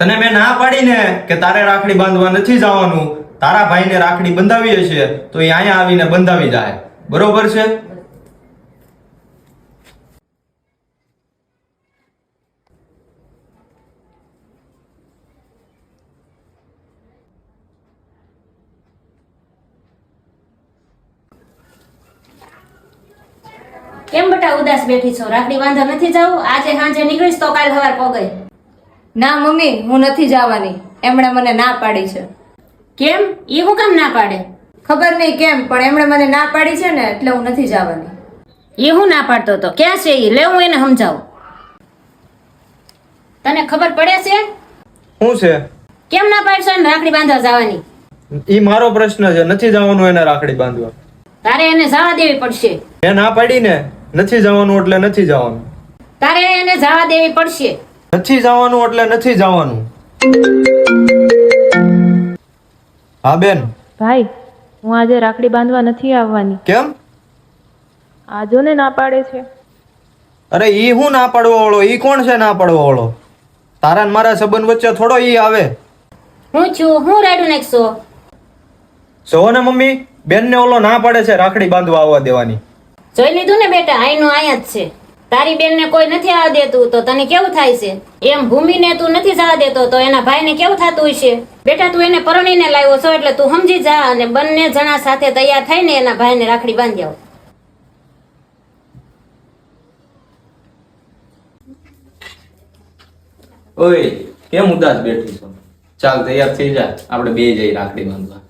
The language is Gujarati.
તને મેં ના પાડીને કે તારે રાખડી બાંધવા નથી જવાનું, તારા ભાઈને રાખડી બંધાવી હશે તો એ અહીંયા આવીને બંધાવી જાય. બરોબર છે? કેમ બટા ઉદાસ બેઠી છો? રાખડી બાંધવા નથી જવું આજે સાંજે નીકળીશ તો કાલ સવાર પગે ના મમ્મી હું નથી જવાની. એમણે મને ના પાડી છે. કેમ? એ હું કેમ ના પાડે? ખબર નહીં કેમ પણ એમણે મને ના પાડી છે ને એટલે હું નથી જવાની. એ હું ના પાડતો તો? ક્યાં છે એ લે હું એને સમજાવું. તને ખબર પડે છે? શું છે? કેમ ના પાડશો એને રાખડી બાંધવા જવાની? ઈ મારો પ્રશ્ન છે નથી જવાનું એને રાખડી બાંધવા. તારે એને જવા દેવી પડશે. એ ના પાડી ને નથી જવાનું એટલે નથી જવાનું. તારે એને જવા દેવી પડશે. નથી જવાનું એટલે નથી જવાનું. હા બેન. ભાઈ હું આજે રાખડી બાંધવા નથી આવવાની. કેમ? આજો ને ના પાડે છે. અરે ઈ હું ના પાડવો વાળો? ઈ કોણ છે ના પાડવો વાળો? તારા ને મારા સંબંધ વચ્ચે થોડો ઈ આવે. હું છું હું રાડું નાખશો? જોવો ને મમ્મી. બેન ને ઓલો ના પાડે છે રાખડી બાંધવા આવવા દેવાની. જોઈ લીધું ને બેટા આઈનું આયા જ છે. તારી બેનને કોઈ નથી આવવા દેતું, તો તને કેવું થાય છે? એમ ભૂમિને તું નથી જવા દેતો, તો એના ભાઈને કેવું થતું હશે? બેટા, તું એને પરણીને લાવ્યો છો, એટલે તું સમજી જા અને બંને જણા સાથે તૈયાર થઈને એના ભાઈને રાખડી બાંધી આવો ઓય, કેમ ઉદાસ બેઠી છો? ચાલ, તૈયાર થઈ જા. આપણે બે જઈ રાખડી બાંધવા.